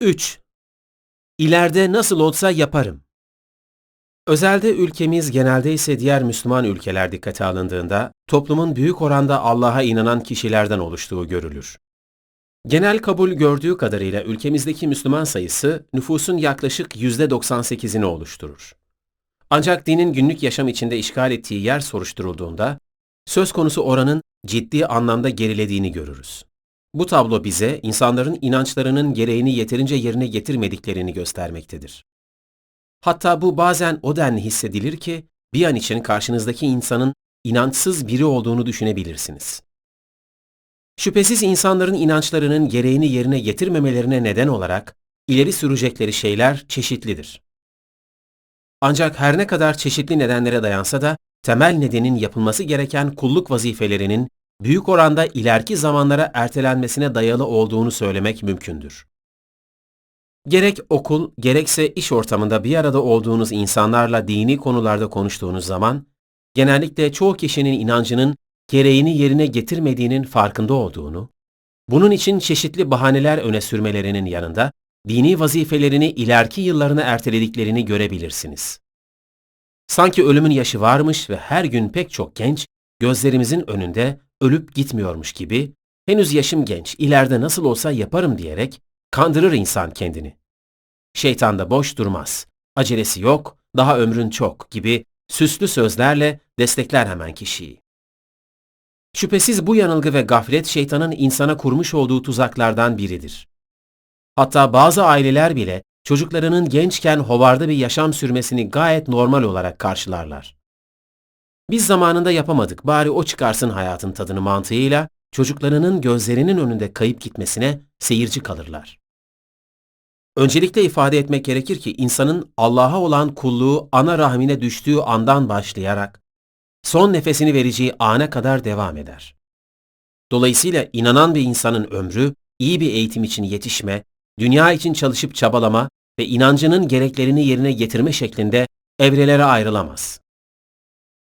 3. İleride nasıl olsa yaparım. Özelde ülkemiz genelde ise diğer Müslüman ülkeler dikkate alındığında toplumun büyük oranda Allah'a inanan kişilerden oluştuğu görülür. Genel kabul gördüğü kadarıyla ülkemizdeki Müslüman sayısı nüfusun yaklaşık %98'ini oluşturur. Ancak dinin günlük yaşam içinde işgal ettiği yer soruşturulduğunda söz konusu oranın ciddi anlamda gerilediğini görürüz. Bu tablo bize insanların inançlarının gereğini yeterince yerine getirmediklerini göstermektedir. Hatta bu bazen o denli hissedilir ki bir an için karşınızdaki insanın inançsız biri olduğunu düşünebilirsiniz. Şüphesiz insanların inançlarının gereğini yerine getirmemelerine neden olarak ileri sürecekleri şeyler çeşitlidir. Ancak her ne kadar çeşitli nedenlere dayansa da temel nedenin yapılması gereken kulluk vazifelerinin büyük oranda ileriki zamanlara ertelenmesine dayalı olduğunu söylemek mümkündür. Gerek okul, gerekse iş ortamında bir arada olduğunuz insanlarla dini konularda konuştuğunuz zaman, genellikle çoğu kişinin inancının gereğini yerine getirmediğinin farkında olduğunu, bunun için çeşitli bahaneler öne sürmelerinin yanında, dini vazifelerini ileriki yıllarına ertelediklerini görebilirsiniz. Sanki ölümün yaşı varmış ve her gün pek çok genç, gözlerimizin önünde ölüp gitmiyormuş gibi, henüz yaşım genç, ileride nasıl olsa yaparım diyerek kandırır insan kendini. Şeytan da boş durmaz. Acelesi yok, daha ömrün çok gibi süslü sözlerle destekler hemen kişiyi. Şüphesiz bu yanılgı ve gaflet şeytanın insana kurmuş olduğu tuzaklardan biridir. Hatta bazı aileler bile çocuklarının gençken hovarda bir yaşam sürmesini gayet normal olarak karşılarlar. Biz zamanında yapamadık, bari o çıkarsın hayatın tadını mantığıyla çocuklarının gözlerinin önünde kayıp gitmesine seyirci kalırlar. Öncelikle ifade etmek gerekir ki insanın Allah'a olan kulluğu ana rahmine düştüğü andan başlayarak son nefesini vereceği ana kadar devam eder. Dolayısıyla inanan bir insanın ömrü iyi bir eğitim için yetişme, dünya için çalışıp çabalama ve inancının gereklerini yerine getirme şeklinde evrelere ayrılamaz.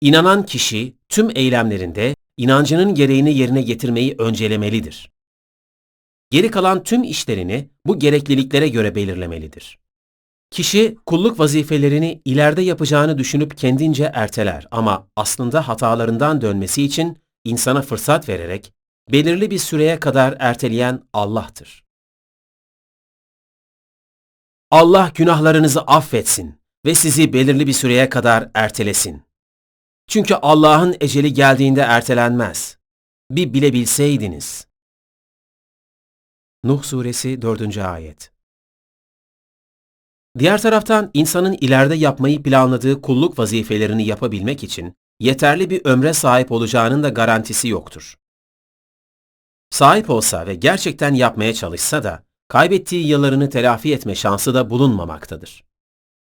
İnanan kişi tüm eylemlerinde inancının gereğini yerine getirmeyi öncelemelidir. Geri kalan tüm işlerini bu gerekliliklere göre belirlemelidir. Kişi kulluk vazifelerini ileride yapacağını düşünüp kendince erteler ama aslında hatalarından dönmesi için insana fırsat vererek belirli bir süreye kadar erteleyen Allah'tır. Allah günahlarınızı affetsin ve sizi belirli bir süreye kadar ertelesin. Çünkü Allah'ın eceli geldiğinde ertelenmez. Bir bilebilseydiniz. Nuh Suresi 4. Ayet Diğer taraftan insanın ileride yapmayı planladığı kulluk vazifelerini yapabilmek için yeterli bir ömre sahip olacağının da garantisi yoktur. Sahip olsa ve gerçekten yapmaya çalışsa da kaybettiği yıllarını telafi etme şansı da bulunmamaktadır.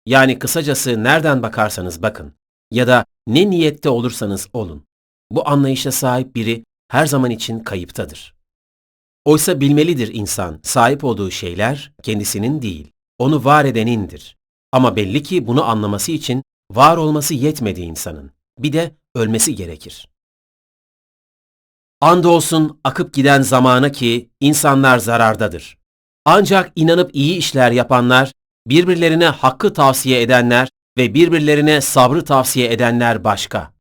Yani kısacası nereden bakarsanız bakın ya da ne niyette olursanız olun, bu anlayışa sahip biri her zaman için kayıptadır. Oysa bilmelidir insan, sahip olduğu şeyler kendisinin değil, onu var edenindir. Ama belli ki bunu anlaması için var olması yetmedi insanın. Bir de ölmesi gerekir. Andolsun akıp giden zamana ki insanlar zarardadır. Ancak inanıp iyi işler yapanlar, birbirlerine hakkı tavsiye edenler ve birbirlerine sabrı tavsiye edenler başka.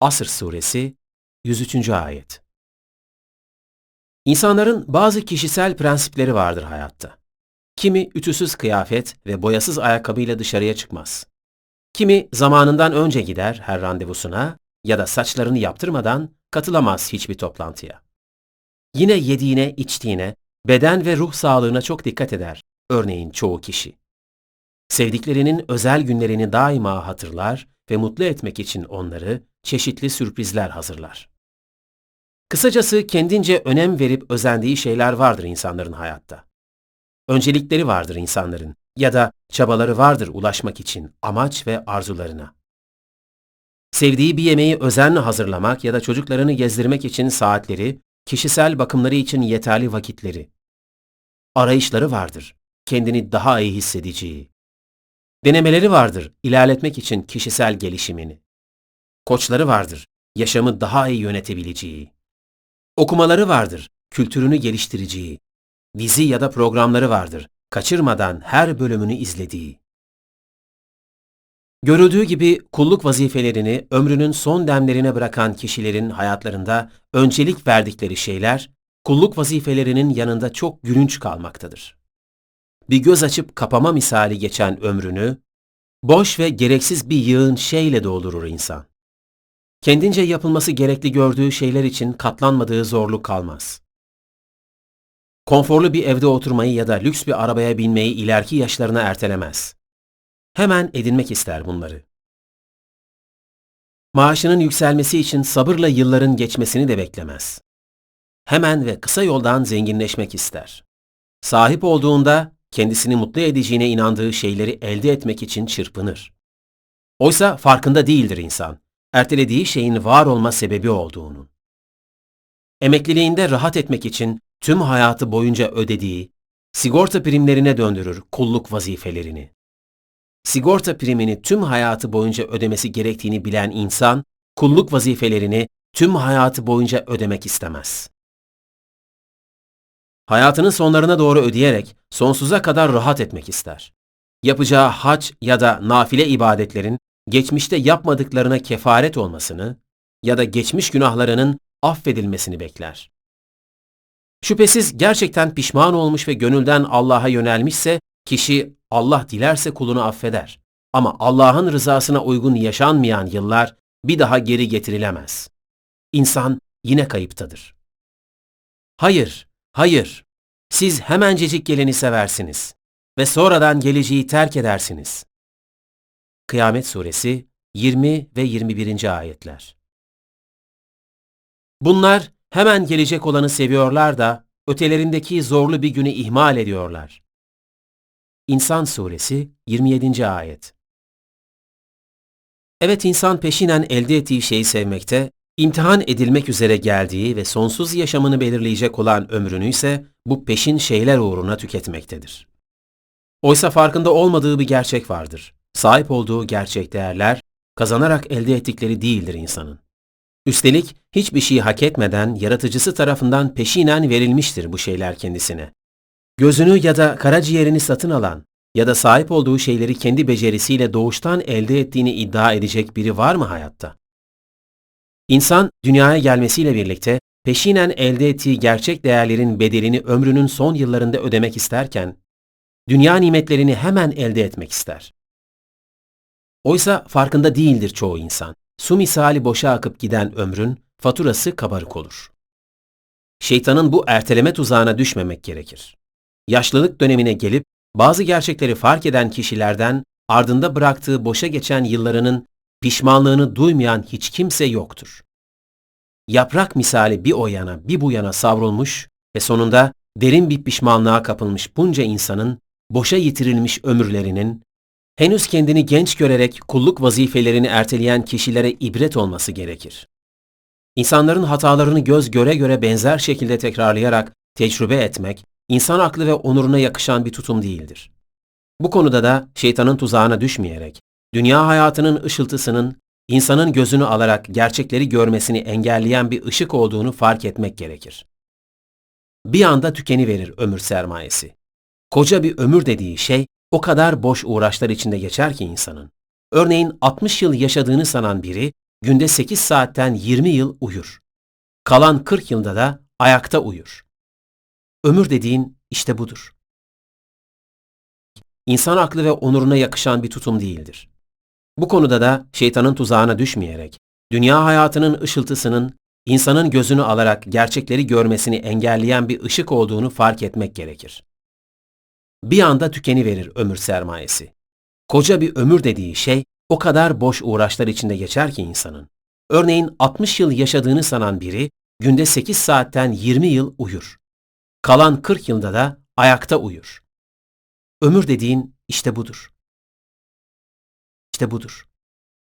Asr Suresi 103. Ayet İnsanların bazı kişisel prensipleri vardır hayatta. Kimi ütüsüz kıyafet ve boyasız ayakkabıyla dışarıya çıkmaz. Kimi zamanından önce gider her randevusuna ya da saçlarını yaptırmadan katılamaz hiçbir toplantıya. Yine yediğine, içtiğine, beden ve ruh sağlığına çok dikkat eder örneğin çoğu kişi. Sevdiklerinin özel günlerini daima hatırlar ve mutlu etmek için onları çeşitli sürprizler hazırlar. Kısacası kendince önem verip özendiği şeyler vardır insanların hayatta. Öncelikleri vardır insanların ya da çabaları vardır ulaşmak için amaç ve arzularına. Sevdiği bir yemeği özenle hazırlamak ya da çocuklarını gezdirmek için saatleri, kişisel bakımları için yeterli vakitleri. Arayışları vardır, kendini daha iyi hissedeceği. Denemeleri vardır, ilerletmek için kişisel gelişimini. Koçları vardır, yaşamı daha iyi yönetebileceği. Okumaları vardır, kültürünü geliştireceği. dizi ya da programları vardır. Kaçırmadan her bölümünü izlediği. Görüldüğü gibi kulluk vazifelerini ömrünün son demlerine bırakan kişilerin hayatlarında öncelik verdikleri şeyler, kulluk vazifelerinin yanında çok gülünç kalmaktadır. Bir göz açıp kapama misali geçen ömrünü, boş ve gereksiz bir yığın şeyle doldurur insan. Kendince yapılması gerekli gördüğü şeyler için katlanmadığı zorluk kalmaz. Konforlu bir evde oturmayı ya da lüks bir arabaya binmeyi ileriki yaşlarına ertelemez. Hemen edinmek ister bunları. Maaşının yükselmesi için sabırla yılların geçmesini de beklemez. Hemen ve kısa yoldan zenginleşmek ister. Sahip olduğunda kendisini mutlu edeceğine inandığı şeyleri elde etmek için çırpınır. Oysa farkında değildir insan, ertelediği şeyin var olma sebebi olduğunu. Emekliliğinde rahat etmek için tüm hayatı boyunca ödediği, sigorta primlerine döndürür kulluk vazifelerini. Sigorta primini tüm hayatı boyunca ödemesi gerektiğini bilen insan, kulluk vazifelerini tüm hayatı boyunca ödemek istemez. Hayatının sonlarına doğru ödeyerek sonsuza kadar rahat etmek ister. Yapacağı hac ya da nafile ibadetlerin geçmişte yapmadıklarına kefaret olmasını ya da geçmiş günahlarının affedilmesini bekler. Şüphesiz gerçekten pişman olmuş ve gönülden Allah'a yönelmişse kişi Allah dilerse kulunu affeder. Ama Allah'ın rızasına uygun yaşanmayan yıllar bir daha geri getirilemez. İnsan yine kayıptadır. Hayır, hayır. Siz hemencecik geleni seversiniz ve sonradan geleceği terk edersiniz. Kıyamet Suresi 20 ve 21. ayetler. Bunlar hemen gelecek olanı seviyorlar da ötelerindeki zorlu bir günü ihmal ediyorlar. İnsan Suresi 27. ayet. Evet insan peşinen elde ettiği şeyi sevmekte, imtihan edilmek üzere geldiği ve sonsuz yaşamını belirleyecek olan ömrünü ise bu peşin şeyler uğruna tüketmektedir. Oysa farkında olmadığı bir gerçek vardır. Sahip olduğu gerçek değerler, kazanarak elde ettikleri değildir insanın. Üstelik hiçbir şey hak etmeden yaratıcısı tarafından peşinen verilmiştir bu şeyler kendisine. Gözünü ya da karaciğerini satın alan ya da sahip olduğu şeyleri kendi becerisiyle doğuştan elde ettiğini iddia edecek biri var mı hayatta? İnsan dünyaya gelmesiyle birlikte peşinen elde ettiği gerçek değerlerin bedelini ömrünün son yıllarında ödemek isterken, dünya nimetlerini hemen elde etmek ister. Oysa farkında değildir çoğu insan. Su misali boşa akıp giden ömrün faturası kabarık olur. Şeytanın bu erteleme tuzağına düşmemek gerekir. Yaşlılık dönemine gelip bazı gerçekleri fark eden kişilerden ardında bıraktığı boşa geçen yıllarının pişmanlığını duymayan hiç kimse yoktur. Yaprak misali bir o yana bir bu yana savrulmuş ve sonunda derin bir pişmanlığa kapılmış bunca insanın boşa yitirilmiş ömürlerinin henüz kendini genç görerek kulluk vazifelerini erteleyen kişilere ibret olması gerekir. İnsanların hatalarını göz göre göre benzer şekilde tekrarlayarak tecrübe etmek, insan aklı ve onuruna yakışan bir tutum değildir. Bu konuda da şeytanın tuzağına düşmeyerek, dünya hayatının ışıltısının insanın gözünü alarak gerçekleri görmesini engelleyen bir ışık olduğunu fark etmek gerekir. Bir anda tükeni verir ömür sermayesi. Koca bir ömür dediği şey o kadar boş uğraşlar içinde geçer ki insanın. Örneğin 60 yıl yaşadığını sanan biri günde 8 saatten 20 yıl uyur. Kalan 40 yılda da ayakta uyur. Ömür dediğin işte budur. İnsan aklı ve onuruna yakışan bir tutum değildir. Bu konuda da şeytanın tuzağına düşmeyerek, dünya hayatının ışıltısının insanın gözünü alarak gerçekleri görmesini engelleyen bir ışık olduğunu fark etmek gerekir. Bir anda tükeni verir ömür sermayesi. Koca bir ömür dediği şey o kadar boş uğraşlar içinde geçer ki insanın. Örneğin 60 yıl yaşadığını sanan biri günde 8 saatten 20 yıl uyur. Kalan 40 yılda da ayakta uyur. Ömür dediğin işte budur. İşte budur.